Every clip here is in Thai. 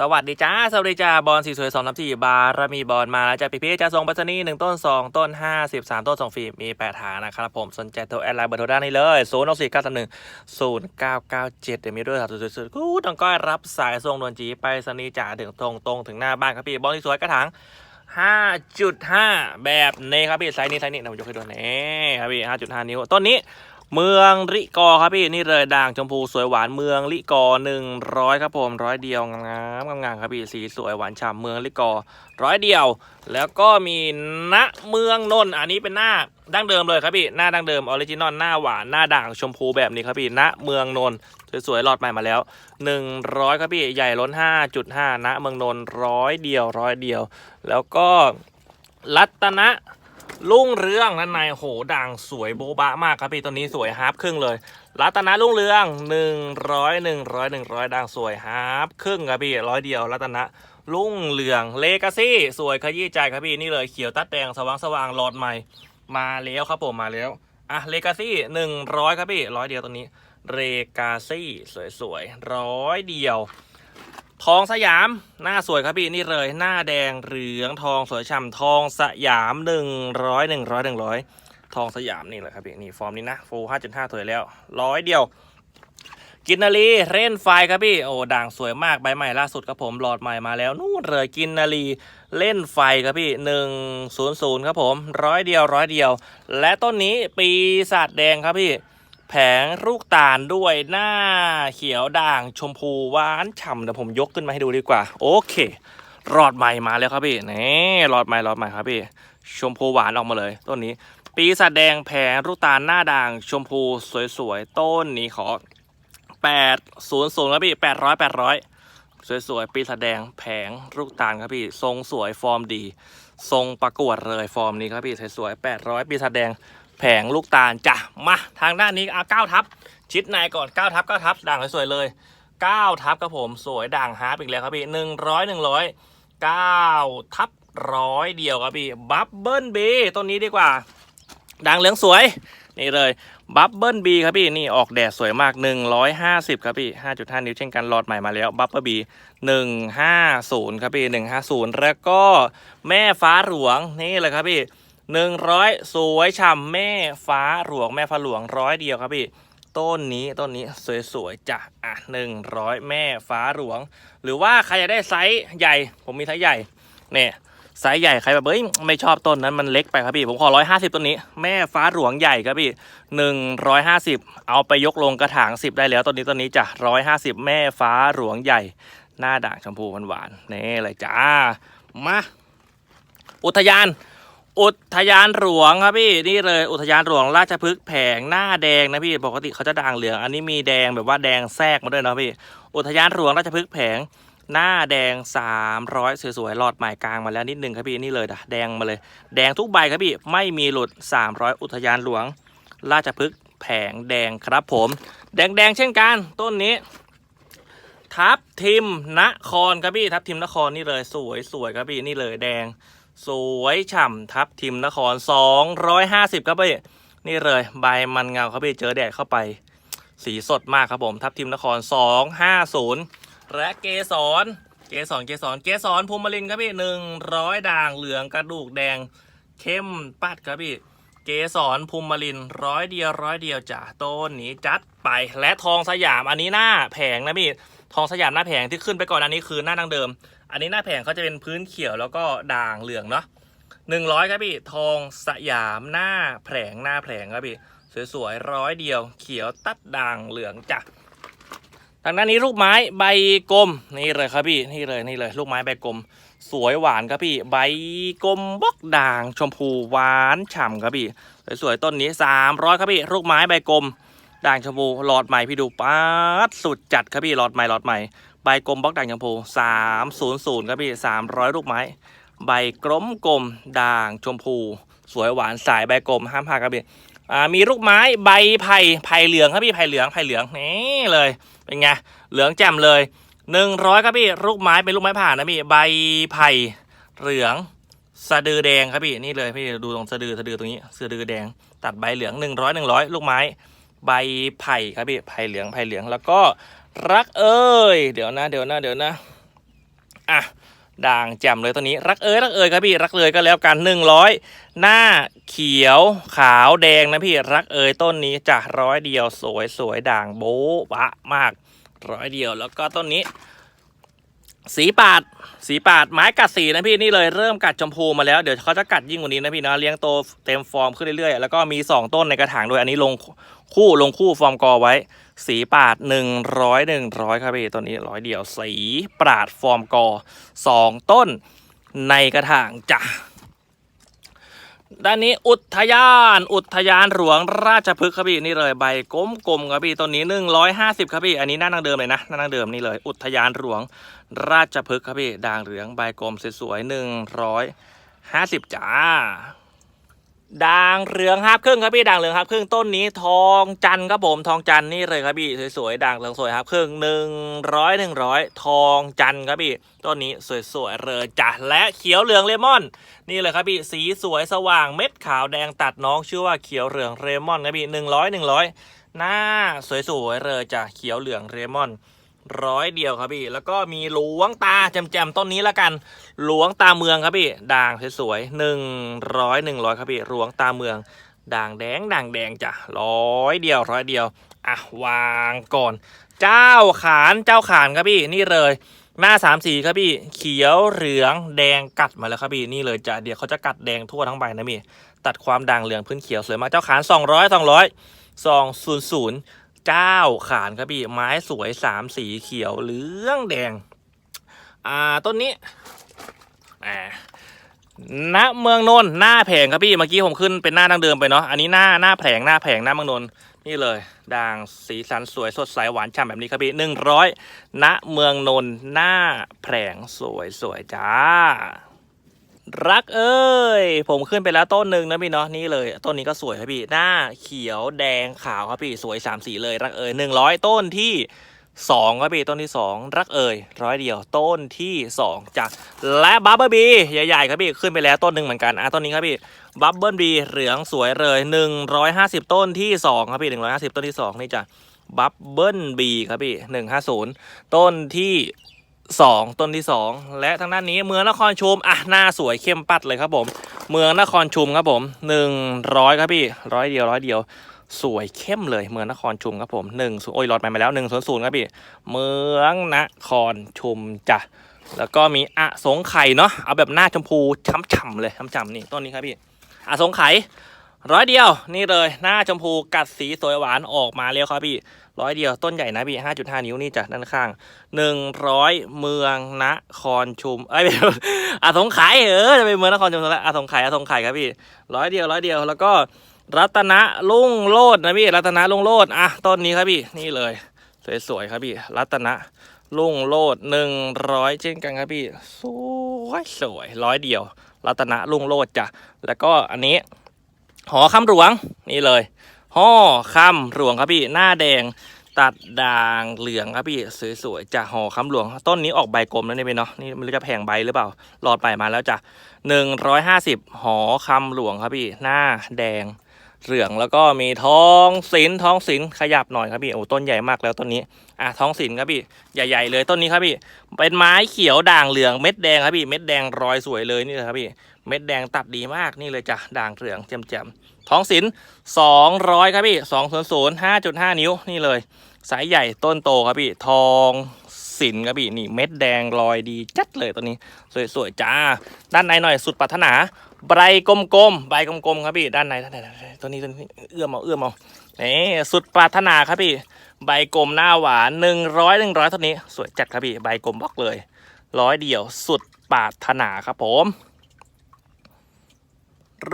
สวัสดีจ้า สวัสดีจ้า บอลสีสวยสองน้ำที่บารมีบอลมาแล้วจ้าพี่พี่จะส่งปัสนีหนึ่งต้นสองต้นห้าสิบสามต้นสองฟีมีแปดหางนะครับผม สนใจโทรแอดไลน์เบอร์โทรด้านนี้เลยศูนย์สี่เก้าสามหนึ่งศูนย์เก้าเก้าเจ็ดเดี๋ยวมีด้วยครับสุดๆกูต้องก้อยรับสายส่งดวนจีไปสนีจ่าถึงตรงตรงถึงหน้าบ้านครับพี่ บอลสีสวยกระถางห้าจุดห้าแบบนี้ครับพี่ไซส์นี้ไซส์นี้นะผมยกให้ดูนี่ครับพี่ห้าจุดห้านิ้วต้นนี้ เมืองลิกอครับพี่นี่เลยด่างชมพูสวยหวานเมืองลิกอหนึ่งร้อยครับผมร้อยเดียวงามๆงามครับพี่สีสวยหวานฉ่ำเมืองลิกอร้อยเดียว แล้วก็มีณเมืองนนท์อันนี้เป็นหน้าดั้งเดิมเลยครับพี่หน้าดั้งเดิมออริจินอลหน้าหวานหน้าด่างชมพูแบบนี้ครับพี่ณเมืองนนท์สวยๆหลอดใหม่มาแล้ว 100 ครับพี่ใหญ่ล้น 5.5ณเมืองนนท์ร้อยเดียวร้อยเดียว แล้วก็รัตนะ ลุ่งเรืองด้านในโหด่างสวยโบบะมากครับพี่ตัวนี้สวยฮาร์ปครึ่งเลยรัตนะลุ่งเรือง100 100 100 100ด่างสวยฮาร์ปครึ่งครับพี่ร้อยเดียวรัตนะลุ่งเรืองเลกาซี่สวยขยี้ใจครับพี่นี่เลยเขียวตัดแดงสว่างสว่างหลอดใหม่ มาแล้วครับผมมาแล้วอะเลกาซี่หนึ่งร้อยครับพี่ร้อยเดียวตัวนี้เรกาซี่สวยๆร้อยเดียว ทองสยามหน้าสวยครับพี่นี่เลย หน้าแดงเหลืองทองสวยฉ่ำทองสยามหนึ่งร้อยหนึ่งร้อยหนึ่งร้อยทองสยามนี่เลยครับพี่นี่ฟอร์มนี้นะโฟห้าจุดห้าสวยแล้วร้อยเดียว กินนารีเล่นไฟครับพี่โอ้ด่างสวยมากใบใหม่ล่าสุดครับผมหลอดใหม่มาแล้วนู่นเลยกินนารีเล่นไฟครับพี่หนึ่งศูนย์ศูนย์ครับผมร้อยเดียวร้อยเดียว และต้นนี้ปีศาจแดงครับพี่ แผงลูกตาลด้วยหน้าเขียวด่างชมพูหวานฉ่ำเดี๋ยวผมยกขึ้นมาให้ดูดีกว่า โอเครอดใหม่มาแล้วครับพี่นี่รอดใหม่รอดใหม่ครับพี่ชมพูหวานออกมาเลยต้นนี้ ปีศาจแดงแผงลูกตาลหน้าด่างชมพูสวยๆต้นนี้ขอแปดศูนย์ศูนย์ครับพี่แปดร้อยแปดร้อยสวยๆ ปีศาจแดงแผงลูกตาลครับพี่ ทรงสวยฟอร์มดี ทรงประกวดเลยฟอร์มนี้ครับพี่สวยๆแปดร้อยปีศาจแดง แผงลูกตาลจ้ะมาทางด้านนี้เอาเก้าทับ ชิดในก่อนเก้าทับเก้าทับด่างสวยๆเลยเก้าทับครับผมสวยด่างฮาร์ปอีกแล้วครับพี่หนึ่งร้อยหนึ่งร้อยเก้าทับร้อยเดียวครับพี่บับเบิลบีต้นนี้ดีกว่าด่างเหลืองสวย นี่เลยบับเบิลบีครับพี่นี่ออกแดดสวยมาก 150 ครับพี่ 5.5 นิ้วเช่นกันหลอดใหม่มาแล้วบับเบิลบี150 ครับพี่ 150 แล้วก็แม่ฟ้าหลวงนี่เลยครับพี่ 100สวยฉ่ำแม่ฟ้าหลวงแม่ฟ้าหลวงร้อยเดียวครับพี่ต้นนี้ต้นนี้สวยๆจ้ะอะ100แม่ฟ้าหลวง หรือว่าใครจะได้ไซส์ใหญ่ ผมมีไซส์ใหญ่เนี่ยไซส์ใหญ่ใครแบบเฮ้ยไม่ชอบต้นนั้นมันเล็กไปครับพี่ผมขอร้อยห้าสิบต้นนี้แม่ฟ้าหลวงใหญ่ครับพี่หนึ่งร้อยห้าสิบเอาไปยกลงกระถางสิบได้แล้วต้นนี้ต้นนี้จ้ะร้อยห้าสิบแม่ฟ้าหลวงใหญ่ หน้าด่างชมพูหวานๆนี่เลยจ้ามาอุทยาน อุทยานหลวงครับพี่นี่เลยอุทยานหลวงราชพฤกษ์แผงหน้าแดงนะพี่ปกติเขาจะด่างเหลือง อันนี้มีแดงแบบว่าแดงแทรกมาด้วยนะพี่ อุทยานหลวงราชพฤกษ์แผงหน้าแดง 300 สวยๆหลอดหม่กลางมาแล้วนิดนึงครับพี่นี่เลยนะแดงมาเลย แดงทุกใบครับพี่ไม่มีหลุด 300 อุทยานหลวง ราชพฤกษ์แผงแดงครับผม แดงๆเช่นกัน ต้นนี้ ทับทิมนครครับพี่ทับทิมนครนี่เลยสวยสวยครับพี่นี่เลยแดง สวยฉ่ำทับทิมนคร 250 ครับพี่นี่เลยใบมันเงาครับพี่เจอแดดเข้าไป สีสดมากครับผม ทับทิมนคร 250 และเกสรเกสรเกสรเกสรภูมิลินครับพี่หนึ่งร้อยด่างเหลืองกระดูกแดงเข้มปัดครับพี่ เกสรภูมิลินร้อยเดียวร้อยเดียวจ้ะต้นนี้จัดไปและทองสยามอันนี้หน้าแผงนะพี่ทองสยามหน้าแผงที่ขึ้นไปก่อนอันนี้คือหน้าดังเดิม อันนี้หน้าแผงเขาจะเป็นพื้นเขียวแล้วก็ด่างเหลืองเนาะหนึ่งร้อยครับพี่ทองสยามหน้าแผงหน้าแผงครับพี่สวยๆร้อยเดียว เขียวตัดด่างเหลืองจ้ะทางด้านนี้ลูกไม้ใบกลมนี่เลยครับพี่นี่เลยนี่เลย ลูกไม้ใบกลม สวยหวานครับพี่ ใบกลมบล็อกด่าง ชมพูหวานฉ่ำครับพี่สวยๆต้นนี้ 300 ครับพี่ลูกไม้ใบกลม ด่างชมพูหลอดใหม่พี่ดูป๊าดสุดจัดครับพี่หลอดใหม่หลอดใหม่ใบกลมบล็อกด่างชมพู300ครับพี่300 ลูกไม้ ใบกลมกลมด่างชมพู สวยหวานสายใบกลมห้ามพลาดครับพี่มีลูกไม้ใบไผ่ไผ่เหลืองครับพี่ไผ่เหลืองไผ่เหลืองนี่เลยเป็นไงเหลืองแจ่มเลย หนึ่งร้อยครับพี่ลูกไม้เป็นลูกไม้ผ่านนะพี่ใบไผ่เหลืองสะดือแดงครับพี่นี่เลยพี่ดูตรงสะดือสะดือตรงนี้สะดือแดง ตัดใบเหลืองหนึ่งร้อยหนึ่งร้อยลูกไม้ใบไผ่ครับพี่ไผ่เหลืองไผ่เหลืองแล้วก็รักเอ้ยเดี๋ยวนะเดี๋ยวนะเดี๋ยวนะอะด่างแจ่มเลยตัวนี้ รักเอ้ยรักเอ้ยครับพี่รักเลยก็แล้วกันหนึ่งร้อยหน้าเขียวขาวแดงนะพี่รักเอ้ยต้นนี้จะร้อยเดียวสวยสวยด่างโบ๊ะบะมาก ร้อยเดียวแล้วก็ต้นนี้ สีปาด สีปาดไม้กัดสีนะพี่นี่เลยเริ่มกัดชมพูมาแล้วเดี๋ยวเขาจะกัดยิ่งกว่านี้นะพี่นะเลี้ยงโตเต็มฟอร์มขึ้นเรื่อยๆแล้วก็มี 2 ต้นในกระถางด้วยอันนี้ลงคู่ลงคู่ฟอร์มกอไว้ สีปาด 100 100ครับพี่ตัวนี้ร้อยเดียว สีปาดฟอร์มกอ 2 ต้นในกระถางจ้ะ ด้านนี้อุทยาน อุทยานหลวงราชพฤกษ์ครับพี่นี่เลยใบกลมๆครับพี่ต้นนี้150ครับพี่อันนี้หน้าดังเดิมเลยนะหน้าดังเดิมนี่เลย อุทยานหลวงราชพฤกษ์ครับพี่ด่างเหลืองใบกลมสวยๆหนึ่งร้อยห้าสิบจ้า ด่างเหลืองฮับครึ่งครับพี่ด่างเหลืองฮับครึ่งต้นนี้ทองจันครับผมทองจันนี่เลยครับพี่สวยๆด่างเหลืองสวยฮับครึ่งหนึ่งร้อยหนึ่งร้อยทองจันครับพี่ต้นนี้สวยๆเลยจ้ะและเขียวเหลืองเลมอน นี่เลยครับพี่สีสวยสว่างเม็ดขาวแดงตัดน้องชื่อว่าเขียวเหลืองเลมอนครับพี่หนึ่งร้อยหนึ่งร้อยหน้าสวยๆเลยจ้ะเขียวเหลืองเลมอน ร้อยเดียวครับพี่ แล้วก็มีหลวงตาแจมๆต้นนี้ละกัน หลวงตาเมืองครับพี่ ด่างสวยๆหนึ่งร้อยหนึ่งร้อยครับพี่หลวงตาเมือง ด่างแดงด่างแดงจ้ะร้อยเดียวร้อยเดียวอะวางก่อน เจ้าขานเจ้าขานครับพี่นี่เลย หน้าสามสีครับพี่ เขียวเหลืองแดงกัดมาแล้วครับพี่นี่เลยจ้ะเดี๋ยวเขาจะกัดแดงทั่วทั้งใบนะพี่ตัดความด่างเหลืองพื้นเขียวสวยมากเจ้าขานสองร้อยสองร้อยสองศูนย์ศูนย์ เจ้าขานครับพี่ ไม้สวยสามสีเขียวเหลืองแดง อ่าต้นนี้อ่าณเมืองนนท์หน้าแผงครับพี่เมื่อกี้ผมขึ้นเป็นหน้าดังเดิมไปเนาะอันนี้หน้าหน้าแผงหน้าแผงหน้าเมืองนนท์นี่เลยด่างสีสันสวยสดใสหวานฉ่ำแบบนี้ครับพี่หนึ่งร้อยณเมืองนนท์หน้าแผงสวยสวยจ้า รักเอ้ย ผมขึ้นไปแล้วต้นหนึ่งนะพี่เนาะนี่เลย ต้นนี้ก็สวยครับพี่ หน้าเขียวแดงขาวครับพี่สวยสามสีเลยรักเอ้ยหนึ่งร้อยต้นที่สองครับพี่ต้นที่สองรักเอ้ยร้อยเดียวต้นที่สองจ้ะและบับเบิลบีใหญ่ๆครับพี่ขึ้นไปแล้วต้นหนึ่งเหมือนกันอะต้นนี้ครับพี่บับเบิลบีเหลืองสวยเลยหนึ่งร้อยห้าสิบต้นที่สองครับพี่หนึ่งร้อยห้าสิบต้นที่สองนี่จ้ะบับเบิลบีครับพี่หนึ่งห้าศูนย์ต้นที่ สองต้นที่สองและทางด้านนี้เมืองนครชุมอะหน้าสวยเข้มปัดเลยครับผม เมืองนครชุมครับผมหนึ่งร้อยครับพี่ร้อยเดียวร้อยเดียว สวยเข้มเลยเมืองนครชุมครับผมหนึ่งโอ้ยหลอดไปมาแล้วหนึ่งศูนย์ศูนย์ครับพี่เมืองนครชุมจ้ะแล้วก็มีอะสงไข่เนาะเอาแบบหน้าชมพูช้ำๆเลยช้ำๆนี่ต้นนี้ครับพี่อะสงไข่ร้อยเดียวนี่เลยหน้าชมพูกัดสีสวยหวานออกมาแล้วครับพี่ ร้อยเดียวต้นใหญ่นะพี่ห้าจุดห้านิ้วนี่จ้ะด้านข้างหนึ่งร้อยเมืองนครชุมเอ้ยอาสงไขยเออจะไปเมืองนครชุมแล้วอาสงไขยอาสงไขยครับพี่ร้อยเดียวร้อยเดียวแล้วก็รัตนะลุ่งโลดนะพี่รัตนะลุ่งโลดอะต้นนี้ครับพี่นี่เลย สวยๆครับพี่ รัตนะลุ่งโลดหนึ่งร้อยเช่นกันครับพี่สวยสวยร้อยเดียว รัตนะลุ่งโลดจ้ะแล้วก็อันนี้ หอคำหลวงนี่เลย ห่อคำหลวงครับพี่ หน้าแดงตัดด่างเหลืองครับพี่สวยๆจากหอคำหลวง ต้นนี้ออกใบกลมแล้วเนี่ยพี่เนาะนี่มันจะแผงใบหรือเปล่าหลอดไปมาแล้วจ้ะหนึ่งร้อยห้าสิบห่อคำหลวงครับพี่ หน้าแดง เหลืองแล้วก็มีทองศิลทองศิลขยับหน่อยครับพี่โอ้ต้นใหญ่มากแล้วต้นนี้อะทองศิลครับพี่ใหญ่ ๆ เลยต้นนี้ครับพี่ เป็นไม้เขียวด่างเหลืองเม็ดแดงครับพี่เม็ดแดงรอยสวยเลยนี่เลยครับพี่เม็ดแดงตัดดีมากนี่เลยจ้ะด่างเหลืองแจ่มๆทองศิลสองร้อยครับพี่สองศูนย์ศูนย์ห้าจุดห้านิ้วนี่เลย สายใหญ่ต้นโตครับพี่ทองสินครับพี่นี่เม็ดแดงลอยดีจัดเลยตัวนี้ สวยๆจ้า ด้านในหน่อยสุดปรารถนา ใบกลมๆใบกลมๆครับพี่ด้านในด้านในตัวนี้ตัวนี้เอื้อมเอาเอื้อมเอาเนี่สุดปรารถนาครับพี่ ใบกลมหน้าหวานหนึ่งร้อยหนึ่งร้อยเท่านี้ สวยจัดครับพี่ใบกลมบล็อกเลยร้อยเดียวสุดปรารถนาครับผม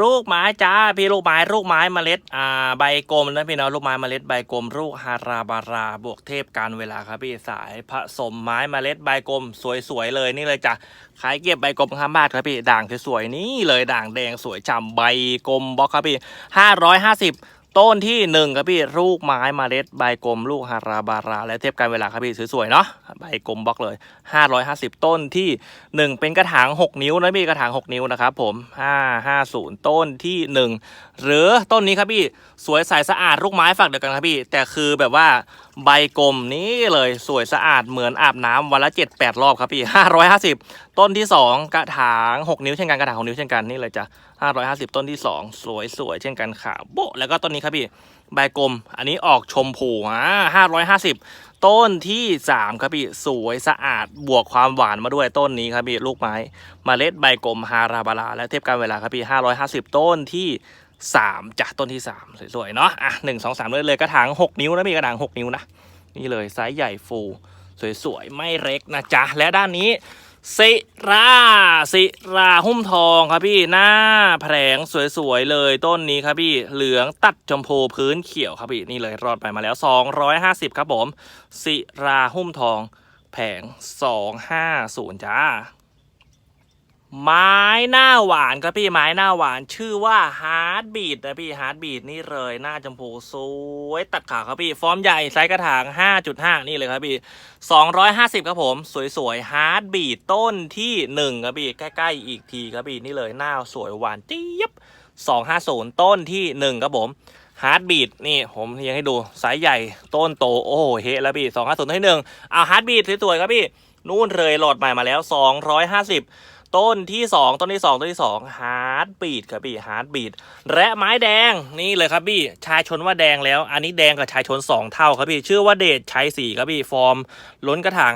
ลูกไม้จ้าพี่ลูกไม้ลูกไม้เมล็ดอ่าใบกลมนะพี่เนาะลูกไม้เมล็ดใบกลมลูกฮาราบาราบวกเทพการเวลาครับพี่สายผสมไม้เมล็ดใบกลม สวยๆเลยนี่เลยจ้ะขายเก็บใบกลมข้ามบ้านครับพี่ด่างสวยๆนี่เลยด่างแดงสวยฉ่ำใบกลมบล็อกครับพี่ห้าร้อยห้าสิบ ต้นที่หนึ่งครับพี่ลูกไม้เมล็ดใบกลมลูกฮาราบารา และเทียบกันเวลาครับพี่สวยๆเนาะใบกลมบล็อกเลยห้าร้อยห้าสิบต้นที่หนึ่งเป็นกระถาง 6 นิ้วนะพี่กระถาง 6 นิ้วนะครับผม 550 ต้นที่ 1 หรือต้นนี้ครับพี่สวยใสสะอาดลูกไม้ฝักเดียวกันครับพี่ แต่คือแบบว่าใบกลมนี่เลยสวยสะอาดเหมือนอาบน้ำวันละ 7 8 รอบครับพี่ 550 ต้นที่ 2 กระถาง 6 นิ้วเช่นกันกระถาง6นิ้วเช่นกันนี่เลยจ้ะ550 ต้นที่ 2 สวยสวยเช่นกันขาวโบแล้วก็ต้นนี้ครับพี่ใบกลม อันนี้ออกชมพูอ่า550 ต้นที่ 3 ครับพี่สวยสะอาดบวกความหวานมาด้วยต้นนี้ครับพี่ลูกไม้มเมล็ดใบกลมฮาราบาราและเทพการเวลาครับพี่550 ต้นที่ สามจ้ะต้นที่สามสวยๆ เนาะอะหนึ่งสองสามเลยเลยกระถางหกนิ้วนะมีกระถางหกนิ้วนะ นี่เลยไซส์ใหญ่ฟูสวยๆ ไม่เล็กนะจ๊ะ และด้านนี้สิราสิราหุ้มทองครับพี่หน้าแผงสวยๆ เลยต้นนี้ครับพี่เหลืองตัดชมพูพื้นเขียวครับพี่นี่เลยรอดไปมาแล้ว 250 ครับผมสิราหุ้มทองแผง 250จ้า ไม้หน้าหวานครับพี่ไม้หน้าหวานชื่อว่าฮาร์ดบีดนะพี่ฮาร์ดบีดนี่เลยหน้าชมพูสวยตัดขาครับพี่ฟอร์มใหญ่ไซส์กระถาง 5.5 นี่เลยครับพี่ 250 ครับผม สวยๆฮาร์ดบีดต้นที่ 1 ครับพี่ ใกล้ ๆ อีกทีครับพี่นี่เลยหน้าสวยหวานเจี๊ยบ 250 ต้นที่ 1 ครับผมฮาร์ดบีดนี่ผมเรียงให้ดูไซส์ใหญ่ต้นโตโอ้โหเฮแล้วพี่250ต้นที่1เอาฮาร์ดบีดสวยๆครับพี่นู่นเลยหลอดใหม่มาแล้ว 250 ต้นที่ 2 ต้นที่ 2 ต้นที่2ฮาร์ดบีดครับพี่ฮาร์ดบีดและไม้แดงนี่เลยครับพี่ชายชนว่าแดงแล้ว อันนี้แดงกับชายชน 2 เท่าครับพี่ชื่อว่าเดชชัยสีครับพี่ฟอร์ม ล้นกระถาง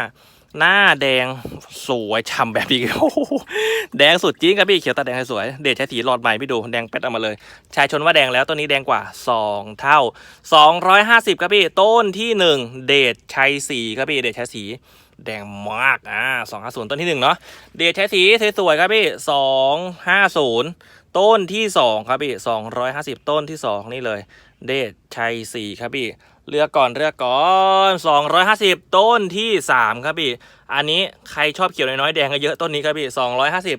5.5 หน้าแดงสวยฉ่ำแบบนี้แดงสุดจริงครับพี่เขียวตาแดงสวยเดชชัยสีหลอดใหม่พี่ดูแดงเป็ดออกมาเลย ชายชนว่าแดงแล้วต้นนี้แดงกว่า 2 เท่า 250ครับพี่ต้นที่ 1 เดชชัยสีครับพี่เดชชัยสี แดงมากอ่าสองห้าศูนย์ต้นที่หนึ่งเนาะเดชใช้สีสวยๆครับพี่สองห้าศูนย์ต้นที่สองครับพี่สองร้อยห้าสิบต้นที่สองนี่เลย เดชชัยสีครับพี่เลือกก่อนเลือกก่อนสองร้อยห้าสิบต้นที่สามครับพี่ อันนี้ใครชอบเขียวน้อยแดงก็เยอะต้นนี้ครับพี่สองร้อยห้าสิบ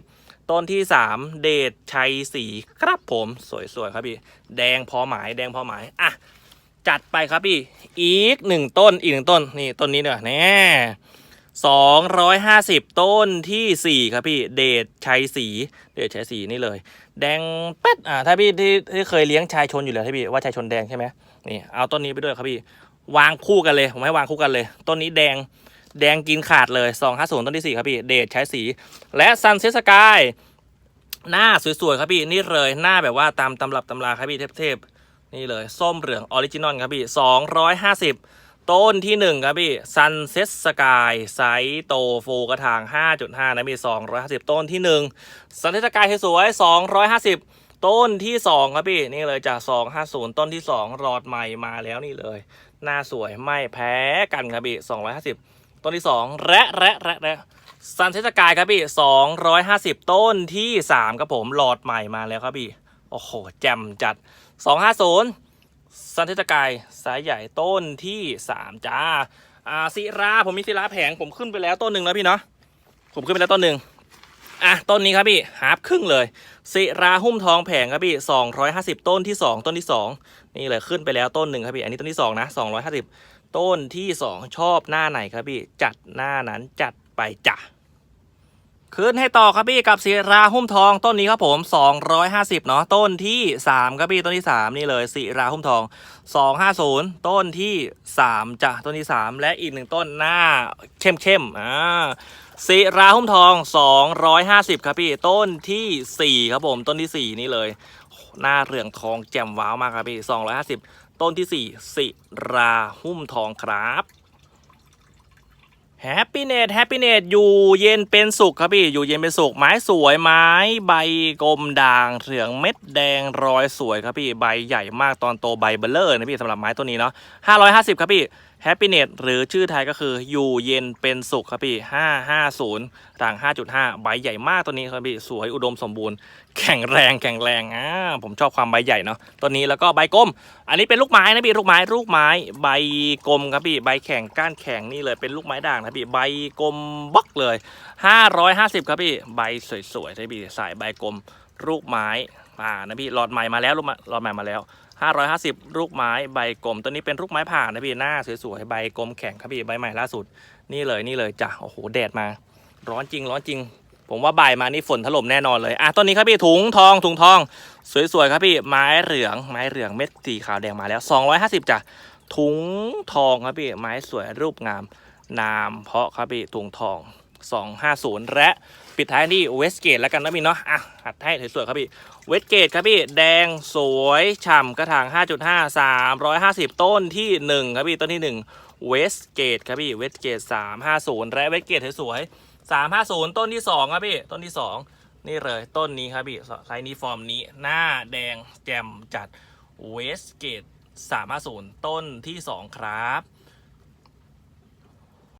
ต้นที่สามเดชชัยสีครับผมสวยๆครับพี่ แดงพอหมายแดงพอหมายอะจัดไปครับพี่ อีกหนึ่งต้นอีกหนึ่งต้นนี่ต้นนี้เนี่ยแน่ 250 ต้นที่ 4 ครับพี่เดชชัยสีเดชชัยสีนี่เลย แดงเป็ดอ่าถ้าพี่ที่เคยเลี้ยงชายชนอยู่แล้วที่พี่ว่าชายชนแดงใช่ไหมนี่เอาต้นนี้ไปด้วยครับพี่ วางคู่กันเลยผมให้วางคู่กันเลย ต้นนี้แดงแดงกินขาดเลย250ต้นที่ 4 ครับพี่เดชชัยสีและซันเซสกายหน้าสวยๆครับพี่นี่เลยหน้าแบบว่าตามตำรับตำราครับพี่เทพๆนี่เลยส้มเหลืองออริจินอลครับพี่250 ต้นที่หนึ่งครับพี่ซันเซ็ตสกายไซส์โตโฟกระถาง 5.5 นะมี 250 ต้นที่หนึ่งซันเซ็ตสกายสวย250 ต้นที่ 2 ครับพี่ นี่เลยจาก 250 ต้นที่ 2 รอดใหม่มาแล้วนี่เลย หน้าสวยไม่แพ้กันครับพี่ 250 ต้นที่ 2 และและและและซันเซ็ตสกายครับพี่ 250 ต้นที่ 3 ครับผมหลอดใหม่มาแล้วครับพี่ โอ้โห แจ่มจัด 250 สันเทศกายสายใหญ่ต้นที่สามจ้าอ่าศิราผมมีศิราแผงผมขึ้นไปแล้วต้นหนึ่งแล้วพี่เนาะผมขึ้นไปแล้วต้นหนึ่งอะต้นนี้ครับพี่ฮาร์ฟครึ่งเลยศิราหุ้มทองแผงครับพี่สองร้อยห้าสิบต้นที่สองต้นที่สองนี่เลยขึ้นไปแล้วต้นหนึ่งครับพี่อันนี้ต้นที่สองนะสองร้อยห้าสิบต้นที่สองชอบหน้าไหนครับพี่จัดหน้านั้นจัดไปจ้ะ ขึ้นให้ต่อครับพี่กับศิราหุ้มทองต้นนี้ครับผม 250 เนาะต้นที่ 3 ครับพี่ต้นที่ 3 นี่เลยศิราหุ้มทอง 250 ต้นที่ 3จ้ะต้นที่ 3 และอีกหนึ่งต้นหน้าเข้มเข้มอ่าศิราหุ้มทอง 250 ครับพี่ต้นที่ 4 ครับผม ต้นที่ 4 นี่เลย หน้าเหลืองทองแจ่มว้าวมากครับพี่ 250 ต้นที่ 4 ศิราหุ้มทองครับ แฮปปี้เนตแฮปปี้เนตอยู่เย็นเป็นสุขครับพี่ อยู่เย็นเป็นสุข ไม้สวยไม้ใบกลมด่างเหลืองเม็ดแดงรอยสวยครับพี่ ใบใหญ่มากตอนโตใบเบลเลอร์นะพี่สำหรับไม้ตัวนี้เนาะห้าร้อยห้าสิบครับพี่ t หรือชื่อไทยก็คืออยู่เย็นเป็นสุขครับพี่ 550ต่าง 5.5 ใบใหญ่มากตัวนี้ครับพี่ สวยอุดมสมบูรณ์ แข็งแรงแข็งแรงอ่าผมชอบความใบใหญ่เนาะตัวนี้แล้วก็ใบกลม อันนี้เป็นลูกไม้นะพี่ลูกไม้ลูกไม้ใบกลมครับพี่ใบแข็งก้านแข็งนี่เลยเป็นลูกไม้ด่างนะพี่ใบกลมบล็อกเลย 550 ครับพี่ใบสวยๆนะพี่สายใบกลมลูกไม้อ่านะพี่หลอดใหม่มาแล้วลูกม้หลอดใหม่มาแล้ว 550 ลูกไม้ใบกลม ตัวนี้เป็นลูกไม้ผ่านะพี่หน้าสวยๆใบกลมแข็งครับพี่ใบใหม่ล่าสุด นี่เลยนี่เลยจ้ะโอ้โหแดดมา ร้อนจริงร้อนจริง ผมว่าบ่ายมานี่ฝนถล่มแน่นอนเลยอะต้นนี้ครับพี่ถุงทองถุงทอง สวยๆครับพี่ไม้เหลืองไม้เหลืองเม็ดสีขาวแดงมาแล้ว 250จ้ะถุงทองครับพี่ไม้สวยรูปงามนามเพาะครับพี่ถุงทอง 250 และปิดท้ายที่เวสเกตแล้วกันนะพี่เนาะอะหัดให้สวยๆครับพี่เวสเกตครับพี่แดงสวยฉ่ำกระถาง 5.5 350 ต้นที่ 1 ครับพี่ต้นที่ 1 เวสเกตครับพี่เวสเกต350 และเวสเกตสวยๆ350 ต้นที่ 2 ครับพี่ต้นที่ 2 นี่เลยต้นนี้ครับพี่ไซนี้ฟอร์มนี้หน้าแดงแจ่มจัดเวสเกต350 ต้นที่ 2 ครับ